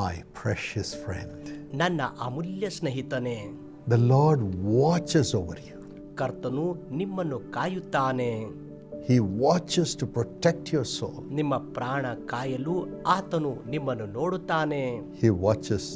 my precious friend. ನನ್ನ ಅಮೂಲ್ಯ ಸ್ನೇಹಿತನೇ The Lord watches over you. ಕರ್ತನು ನಿಮ್ಮನ್ನು ಕಾಯುತ್ತಾನೆ He watches to protect your soul. ನಿಮ್ಮ ಪ್ರಾಣ ಕಾಯಲು ಆತನು ನಿಮ್ಮನ್ನು ನೋಡುತ್ತಾನೆ He watches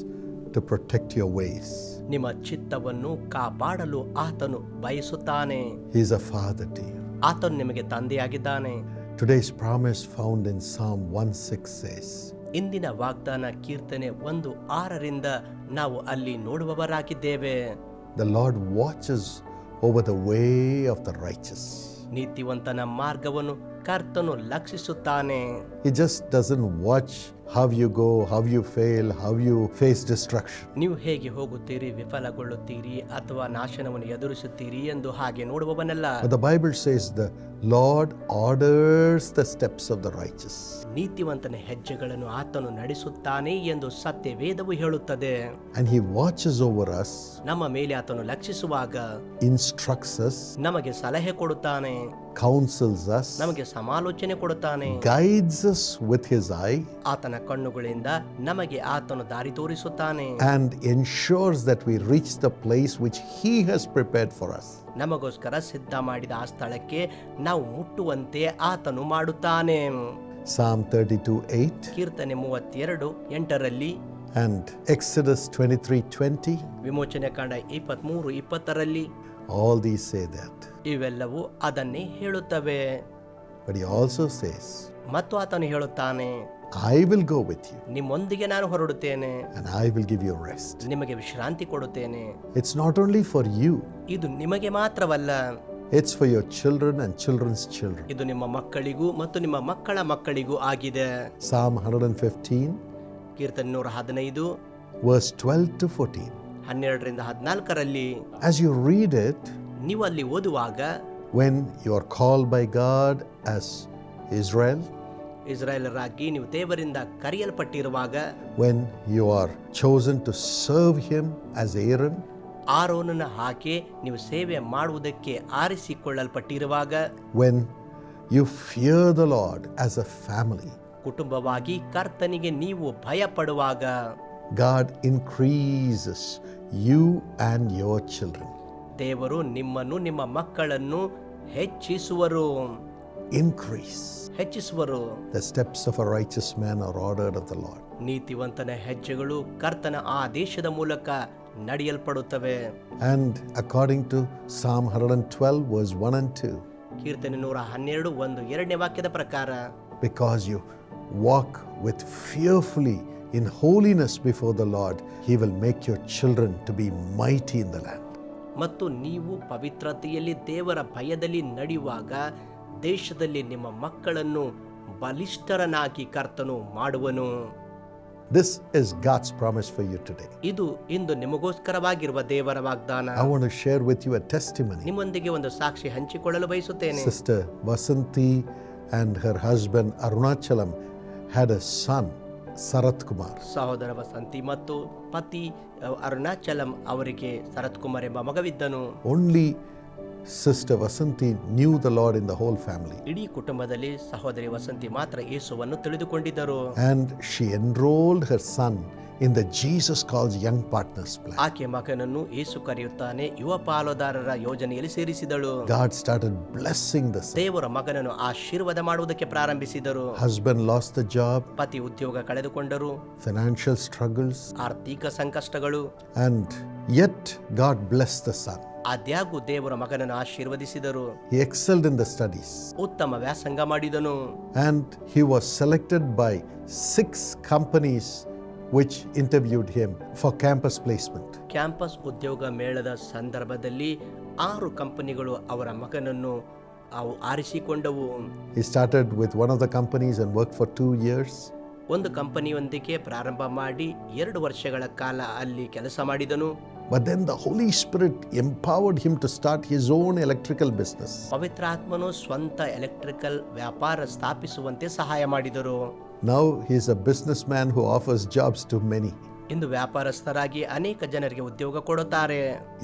to protect your ways. ನಿಮ್ಮ ಚಿತ್ತವನ್ನು ಕಾಪಾಡಲು ಆತನು ಬಯಸುತ್ತಾನೆ He's a father to you. ಆತನು ನಿಮಗೆ ತಂದೆಯಾಗಿದ್ದಾನೆ Today's promise found in Psalm 1 6 says, ಇಂದಿನ ವಾಗ್ದಾನ ಕೀರ್ತನೆ ಒಂದು ಆರರಿಂದ ನಾವು ಅಲ್ಲಿ ನೋಡುವವರಾಗಿದ್ದೇವೆ. The Lord watches over the way of the righteous ನೀತಿವಂತನ ಮಾರ್ಗವನ್ನು ಕರ್ತನು ಲಕ್ಷಿಸುತ್ತಾನೆ. He just doesn't watch how you go how you fail how you face destruction ನೀವು ಹೇಗೆ ಹೋಗುತ್ತೀರಿ ವಿಫಲಗೊಳ್ಳುತ್ತೀರಿ ಅಥವಾ ನಾಶನವನ್ನು ಎದುರಿಸುತ್ತೀರಿ ಎಂದು ಹಾಗೆ ನೋಡುವವನಲ್ಲ. The Bible says the the orders the steps of the righteous righteous. ನೀತಿವಂತನ ಹೆಜ್ಜೆಗಳನ್ನು ಆತನು ನಡೆಸುತ್ತಾನೆ ಎಂದು ಸತ್ಯ ವೇದವು ಹೇಳುತ್ತದೆ and he watches over us ನಮ್ಮ ಮೇಲೆ ಆತನು ಲಕ್ಷಿಸುವಾಗ ಇನ್ಸ್ಟ್ರಕ್ಸಸ್ us, ನಮಗೆ ಸಲಹೆ ಕೊಡುತ್ತಾನೆ counsels us, ನಮಗೆ ಸಮಾಲೋಚನೆ ಕೊಡುತ್ತಾನೆ guides us with His eye, ಆತನ ಕಣ್ಣುಗಳಿಂದ ನಮಗೆ ಆತನು ದಾರಿ ತೋರಿಸುತ್ತಾನೆ and ensures that we reach the place which He has prepared for us. ನಮಗೋಸ್ಕರ ಸಿದ್ಧ ಮಾಡಿದ ಆ ಸ್ಥಳಕ್ಕೆ ನಾವು ಮುಟ್ಟುವಂತೆ ಆತನು ಮಾಡುತ್ತಾನೆ Psalm 32 8 ಕೀರ್ತನೆ ಮೂವತ್ತೆರಡು ಎಂಟರಲ್ಲಿ and Exodus 23 20, ವಿಮೋಚನೆ ಕಾಂಡ ಇಪ್ಪತ್ಮೂರು ಇಪ್ಪತ್ತರಲ್ಲಿ all these say that. ಇವೆಲ್ಲವೂ ಅದನ್ನೇ ಹೇಳುತ್ತವೆ But He also says, ಮತ್ತು ಆತನು ಹೇಳುತ್ತಾನೆ I will go with you ನಿಮ್ಮೊಂದಿಗೆ ನಾನು ಹೊರಡುತ್ತೇನೆ and I will give you rest. ನಿಮಗೆ ವಿಶ್ರಾಂತಿ ಕೊಡುತ್ತೇನೆ It's not only for you, ಇದು ನಿಮಗೆ ಮಾತ್ರವಲ್ಲ it's for your children and children's children. ಇದು ನಿಮ್ಮ ಮಕ್ಕಳಿಗೂ ಮತ್ತು ನಿಮ್ಮ ಮಕ್ಕಳ ಮಕ್ಕಳಿಗೂ ಆಗಿದೆ Psalm 115, ಕೀರ್ತನೆ ನೂರ ಹದಿನೈದು verse 12 to 14. ಹನ್ನೆರಡರಿಂದ ಹದಿನಾಲ್ಕರಲ್ಲಿ As you read it, ನೀವು ಅಲ್ಲಿ ಓದುವಾಗ when you are called by God as Israel, ಇಸ್ರಾಯೇಲರಾಗಿ ನೀವು ದೇವರಿಂದ ಕರೆಯಲ್ಪಟ್ಟಿರುವಾಗ when you are chosen to serve Him as Aaron, ಆರೋನನ ಹಾಗೆ ನೀವು ಸೇವೆ ಮಾಡುವುದಕ್ಕೆ ಆರಿಸಿಕೊಳ್ಳಲ್ಪಟ್ಟಿರುವಾಗ when you fear the Lord as a family, ಕುಟುಂಬವಾಗಿ ಕರ್ತನಿಗೆ ನೀವು ಭಯಪಡುವಾಗ God increases you and your children. ದೇವರು ನಿಮ್ಮನ್ನು ನಿಮ್ಮ ಮಕ್ಕಳನ್ನು ಹೆಚ್ಚಿಸುವರು. Increase ಹೆಚ್ಚಿಸುವರು. The steps of a righteous man are ordered of the Lord ನೀತಿವಂತನ ಹೆಜ್ಜೆಗಳು ಕರ್ತನ ಆದೇಶದ ಮೂಲಕ ನಡೆಯಲ್ಪಡುತ್ತವೆ. ಅಂಡ್ ಅಕಾರ್ಡಿಂಗ್ ಟು ಸಾಮ್ 112 ವಾಸ್ 1 ಅಂಡ್ 2 ಕೀರ್ತನೆ 112 1 ಎರಡನೇ ವಾಕ್ಯದ ಪ್ರಕಾರ because you walk with fearfully in holiness before the Lord he will make your children to be mighty in the land ಮತ್ತು ನೀವು ಪವಿತ್ರತೆಯಲ್ಲಿ ದೇವರ ಭಯದಲ್ಲಿ ನಡೆಯುವಾಗ ದೇಶದಲ್ಲಿ ನಿಮ್ಮ ಮಕ್ಕಳನ್ನು ಬಲಿಷ್ಠರನಾಗಿ ಕರ್ತನು ಮಾಡುವನು This is God's promise for you today. ಇದು ಇಂದು ನಿಮಗೋಸ್ಕರವಾಗಿರುವ ದೇವರ ವಾಗ್ದಾನ I want to share with you a testimony. ನಿಮ್ಮೊಂದಿಗೆ ಒಂದು ಸಾಕ್ಷಿ ಹಂಚಿಕೊಳ್ಳಲು ಬಯಸುತ್ತೇನೆ Sister Vasanti and her husband Arunachalam had a son, Sarat Kumar. ಸಹೋದರ ವಸಂತಿ ಮತ್ತು ಪತಿ ಅರುಣಾಚಲಂ ಅವರಿಗೆ ಶರತ್ ಕುಮಾರ್ ಎಂಬ ಮಗವಿದ್ದನು. Only sister Vasanthi knew the Lord in the whole family ಇಡೀ ಕುಟುಂಬದಲ್ಲಿ ಸಹೋದರಿ ವಸಂತಿ ಮಾತ್ರ ಯೇಸುವನ್ನು ತಿಳಿದುಕೊಂಡಿದ್ದರು. And she enrolled her son in the Jesus Calls Young Partners plan. ಆಕೆ ಮಗನನ್ನು ಯೇಸು ಕರೆಯುತ್ತಾನೆ ಯುವ ಪಾಲುದಾರರ ಯೋಜನೆಯಲ್ಲಿ ಸೇರಿಸಿದಳು God started blessing the son. ದೇವರ ಮಗನನ್ನು ಆಶೀರ್ವಾದ ಮಾಡುವುದಕ್ಕೆ ಪ್ರಾರಂಭಿಸಿದರು Husband lost the job, ಪತಿ ಉದ್ಯೋಗ ಕಳೆದುಕೊಂಡರು financial struggles, ಆರ್ಥಿಕ ಸಂಕಷ್ಟಗಳು and yet God blessed the son. ಆದ್ಯಾಗೂ ದೇವರ ಮಗನನ್ನು ಆಶೀರ್ವದಿಸಿದರು He excelled in the studies ಉತ್ತಮ ವ್ಯಾಸಂಗ ಮಾಡಿದನು and he was selected by six companies which interviewed him for campus placement. Campus ಉದ್ಯೋಗ ಮೇಳದ ಸಂದರ್ಭದಲ್ಲಿ ಆರು ಕಂಪನಿಗಳು ಅವರ ಮಗನನ್ನು ಅವು ಆರಿಸಿಕೊಂಡವು He started with one of the companies and worked for two years. ಒಂದು ಕಂಪನಿಯೊಂದಿಗೆ ಪ್ರಾರಂಭ ಮಾಡಿ ಎರಡು ವರ್ಷಗಳ ಕಾಲ ಅಲ್ಲಿ ಕೆಲಸ ಮಾಡಿದನು But then the Holy Spirit empowered him to start his own electrical business. ಪವಿತ್ರಾತ್ಮನು ಸ್ವಂತ ಎಲೆಕ್ಟ್ರಿಕಲ್ ವ್ಯಾಪಾರ ಸ್ಥಾಪಿಸುವಂತೆ ಸಹಾಯ ಮಾಡಿದರು Now he's a businessman who offers jobs to many. ಇಂದು ವ್ಯಾಪಾರಸ್ಥರಾಗಿ ಅನೇಕ ಜನರಿಗೆ ಉದ್ಯೋಗ ಕೊಡುತ್ತಾರೆ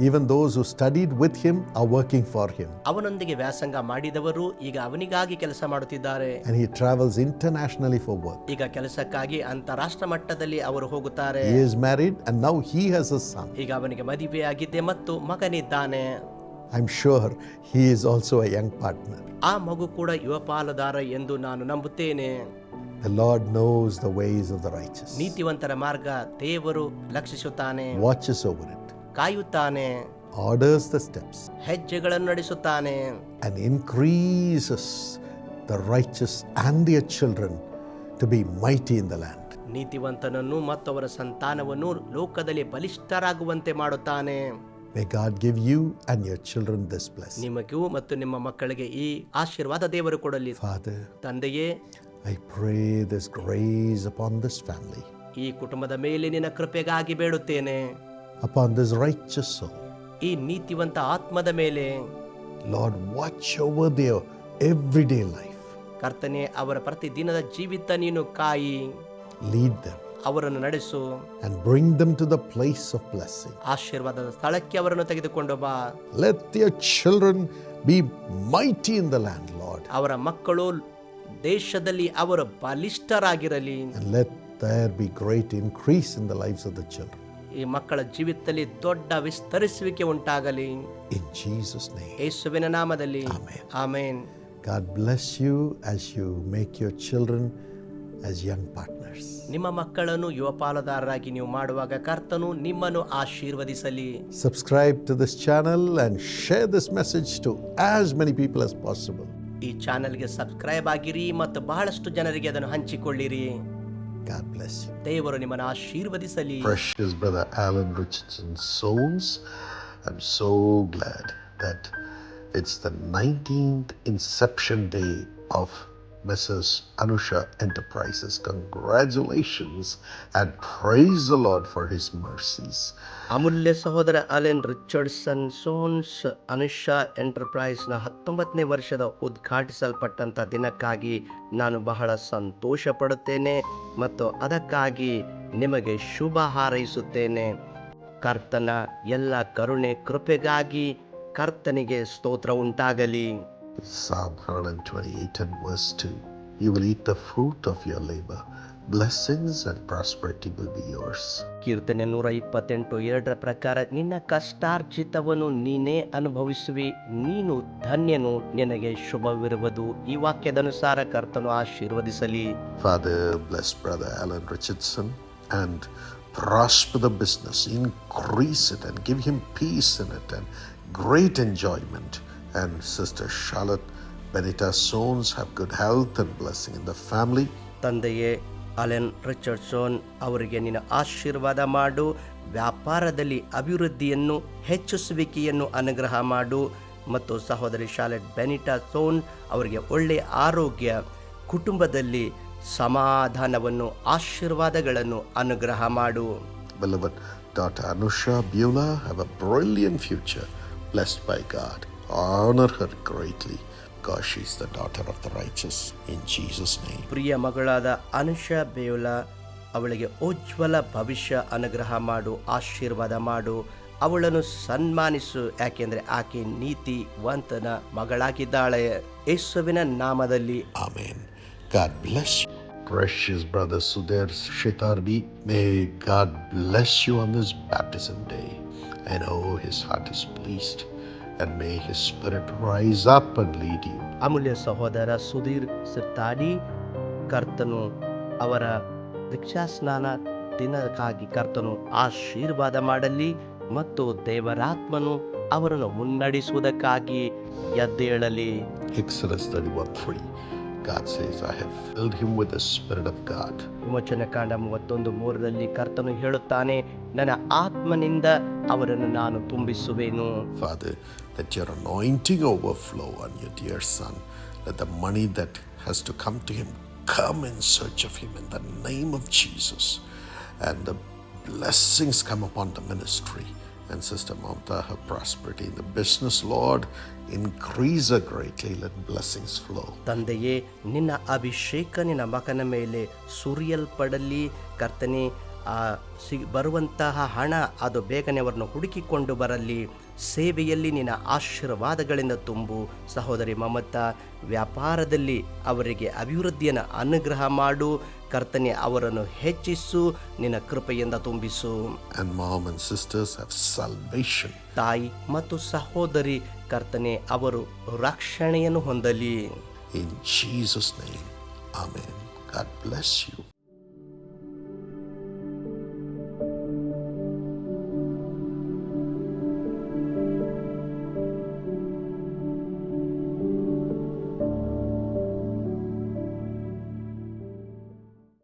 Even those who studied with him are working for him. ಅವನೊಂದಿಗೆ ವ್ಯಾಸಂಗ ಮಾಡಿದವರು ಈಗ ಅವನಿಗಾಗಿ ಕೆಲಸ ಮಾಡುತ್ತಿದ್ದಾರೆ And he travels internationally for work. ಈಗ ಕೆಲಸಕ್ಕಾಗಿ ಅಂತಾರಾಷ್ಟ್ರ ಮಟ್ಟದಲ್ಲಿ ಅವರು ಹೋಗುತ್ತಾರೆ He is married and now he has a son. ಈಗ ಅವನಿಗೆ ಮದುವೆಯಾಗಿದೆ ಮತ್ತು ಮಗನಿದ್ದಾನೆ I'm sure he is also a young partner. ಆ ಮಗು ಕೂಡ ಯುವ ಪಾಲುದಾರ ಎಂದು ನಾನು ನಂಬುತ್ತೇನೆ The Lord knows the ways of the righteous, ನೀತಿವಂತರ ಮಾರ್ಗ ದೇವರು ಲಕ್ಷಿಸುತ್ತಾನೆ watches over it, ಕಾಯುತ್ತಾನೆ orders the steps, ಹೆಜ್ಜೆಗಳನ್ನು ನಡೆಸುತ್ತಾನೆ and increases the righteous and their children to be mighty in the land. ನೀತಿವಂತನನ್ನು ಮತ್ತು ಅವರ ಸಂತಾನವನ್ನು ಲೋಕದಲ್ಲಿ ಬಲಿಷ್ಠರಾಗುವಂತೆ ಮಾಡುತ್ತಾನೆ May God give you and your children this blessing. ನಿಮಗೂ ಮತ್ತು ನಿಮ್ಮ ಮಕ್ಕಳಿಗೆ ಈ ಆಶೀರ್ವಾದ ದೇವರು ಕೊಡಲಿ Father, ತಂದೆಯೇ I pray this grace upon this family, ಈ ಕುಟುಂಬದ ಮೇಲೆ ನಿನ್ನ ಕೃಪೆಗಾಗಿ ಬೇಡುತ್ತೇನೆ upon this righteous soul. ಈ ನೀತಿವಂತ ಆತ್ಮದ ಮೇಲೆ Lord, watch over their everyday life. ಕರ್ತನೆ ಅವರ ಪ್ರತಿದಿನದ ಜೀವಿತ ನೀನು ಕಾಯಿ Lead them ಅವರನ್ನು ನಡೆಸು and bring them to the place of blessing. ಆಶೀರ್ವಾದದ ಸ್ಥಳಕ್ಕೆ ಅವರನ್ನು ತೆಗೆದುಕೊಂಡು ಬಾ Let their children be mighty in the land, Lord, ಅವರ ಮಕ್ಕಳು ದೇಶದಲ್ಲಿ ಅವರು ಬಲಿಷ್ಠರಾಗಿರಲಿ let there be great increase in the lives of the children. ಈ ಮಕ್ಕಳ ಜೀವಿತದಲ್ಲಿ ದೊಡ್ಡ ವಿಸ್ತರಿಸುವಿಕೆ ಉಂಟಾಗಲಿ In Jesus' name. ಯೇಸುವಿನ ನಾಮದಲ್ಲಿ amen amen God bless you as you make your children as young partners. ನಿಮ್ಮ ಮಕ್ಕಳನ್ನು ಯುವ ಪಾಲುದಾರರಾಗಿ ನೀವು ಮಾಡುವಾಗ ಕರ್ತನು ನಿಮ್ಮನ್ನು ಆಶೀರ್ವದಿಸಲಿ Subscribe to this channel and share this message to as many people as possible. ಈ ಚಾನಲ್ಗೆ ಸಬ್ಸ್ಕ್ರೈಬ್ ಆಗಿರಿ ಮತ್ತು ಬಹಳಷ್ಟು ಜನರಿಗೆ ಅದನ್ನು ಹಂಚಿಕೊಳ್ಳಿರಿ God bless you. ದೇವರು ನಿಮ್ಮನ್ನು ಆಶೀರ್ವದಿಸಲಿ Precious brother Alan Richardson Soames, I'm so glad that it's the 19th inception day of Messrs. Anusha Enterprises. Congratulations and praise the Lord for his mercies. ಅಮೂಲ್ಯ ಸಹೋದರ ಅಲೆನ್ ರಿಚರ್ಡ್ಸನ್, ಸೋನ್ಸ್ ಅನುಷಾ ಎಂಟರ್ಪ್ರೈಸ್ನ ಹತ್ತೊಂಬತ್ತನೇ ವರ್ಷದ ಉದ್ಘಾಟಿಸಲ್ಪಟ್ಟಂಥ ದಿನಕ್ಕಾಗಿ ನಾನು ಬಹಳ ಸಂತೋಷ ಪಡುತ್ತೇನೆ ಮತ್ತು ಅದಕ್ಕಾಗಿ ನಿಮಗೆ ಶುಭ ಹಾರೈಸುತ್ತೇನೆ ಕರ್ತನ ಎಲ್ಲ ಕರುಣೆ ಕೃಪೆಗಾಗಿ ಕರ್ತನಿಗೆ ಸ್ತೋತ್ರ ಉಂಟಾಗಲಿ Psalm 128 and verse 2 You will eat the fruit of your labor, blessings and prosperity will be yours. ಕೀರ್ತನೆ ನೂರ ಇಪ್ಪತ್ತೆಂಟು ಎರಡರ ಪ್ರಕಾರ ನಿನ್ನ ಕಷ್ಟಾರ್ಜಿತವನ್ನು ನೀನೇ ಅನುಭವಿಸುವಿ ನೀನು ಧನ್ಯನು ನಿನಗೆ ಶುಭವಿರುವುದು ಈ ವಾಕ್ಯದನುಸಾರ ಕರ್ತನು ಆಶೀರ್ವದಿಸಲಿ Father, bless Brother Alan Richardson and prosper the business, increase it, and give him peace in it and great enjoyment. And Sister Charlotte Benita Sones have good health and blessing in the family. ತಂದೆಯೇ Allen Richardson ಅವರಿಗೆ ನಿನ್ನ ಆಶೀರ್ವಾದ ಮಾಡು ವ್ಯಾಪಾರದಲ್ಲಿ ಅಭಿವೃದ್ಧಿಯನ್ನು ಹೆಚ್ಚಿಸುವಿಕೆಯನ್ನು ಅನುಗ್ರಹ ಮಾಡು ಮತ್ತು ಸಹೋದರಿ ಶಾಲೆಟ್ ಬೆನಿಟಾ ಸೋನ್ ಅವರಿಗೆ ಒಳ್ಳೆಯ ಆರೋಗ್ಯ ಕುಟುಂಬದಲ್ಲಿ ಸಮಾಧಾನವನ್ನು ಆಶೀರ್ವಾದಗಳನ್ನು ಅನುಗ್ರಹ ಮಾಡು Beloved daughter Anusha Beulah have a brilliant future, blessed by God. Honor her greatly because she's the daughter of the righteous. In Jesus' name. ಪ್ರಿಯ ಮಗಳಾದ ಅನುಷ ಬೇವುಲ ಅವಳಿಗೆ ಉಜ್ವಲ ಭವಿಷ್ಯ ಅನುಗ್ರಹ ಮಾಡು ಆಶೀರ್ವಾದ ಮಾಡು ಅವಳನ್ನು ಸನ್ಮಾನಿಸು ಯಾಕೆಂದರೆ ಆಕೆ ನೀತಿವಂತನ ಮಗಳಾಗಿದ್ದಾಳೆ ಯೇಸುವಿನ ನಾಮದಲ್ಲಿ Amen. God bless you. Precious brother Sudhir Shitarbi, may God bless you on this baptism day. I know his heart is pleased, And may his spirit rise up and lead you. ಅಮೂಲ್ಯ ಸಹೋದರ ಸುಧೀರ್ ಸಿರ್ತಾಡಿ ಕರ್ತನು ಅವರ ದೀಕ್ಷಾಸ್ನಾನ ದಿನಕ್ಕಾಗಿ ಕರ್ತನು ಆಶೀರ್ವಾದ ಮಾಡಲಿ ಮತ್ತು ದೇವರಾತ್ಮನು ಅವರನ್ನು ಮುನ್ನಡೆಸುವುದಕ್ಕಾಗಿ ಎದ್ದೇಳಲಿ Exodus 31 3. God says, I have filled him with the Spirit of God. ವಿಮೋಚನಕಾಂಡ ಮೂವತ್ತೊಂದು ಮೂರರಲ್ಲಿ ಕರ್ತನು ಹೇಳುತ್ತಾನೆ ನನ್ನ ಆತ್ಮನಿಂದ ಅವರನ್ನು ನಾನು ತುಂಬಿಸುವೆನು Father, let your anointing overflow on your dear son. Let the money that has to come to him come in search of him in the name of Jesus. And the blessings come upon the ministry. And Sister Mamta, her prosperity in the business, Lord, increase her greatly. Let blessings flow. ತಂದೆಯೇ ನಿನ್ನ ಅಭಿಷೇಕ ನಿನ್ನ ಮಗನ ಮೇಲೆ ಸುರಿಯಲ್ಪಡಲಿ ಕರ್ತನೆ ಆ C ಬರುವಂತಹ ಹಣ ಅದು ಬೇಗನೆ ಅವರನ್ನು ಹುಡುಕಿಕೊಂಡು ಬರಲಿ. ಸೇವೆಯಲ್ಲಿ ನಿನ್ನ ಆಶೀರ್ವಾದಗಳಿಂದ ತುಂಬು. ಸಹೋದರಿ ಮಮತಾ ವ್ಯಾಪಾರದಲ್ಲಿ ಅವರಿಗೆ ಅಭಿವೃದ್ಧಿಯನ್ನು ಅನುಗ್ರಹ ಮಾಡು. ಕರ್ತನೆ ಅವರನ್ನು ಹೆಚ್ಚಿಸು ನಿನ್ನ ಕೃಪೆಯಿಂದ ತುಂಬಿಸು. ತಾಯಿ ಮತ್ತು ಸಹೋದರಿ ಕರ್ತನೆ ಅವರು ರಕ್ಷಣೆಯನ್ನು ಹೊಂದಲಿ. In Jesus name amen God bless you.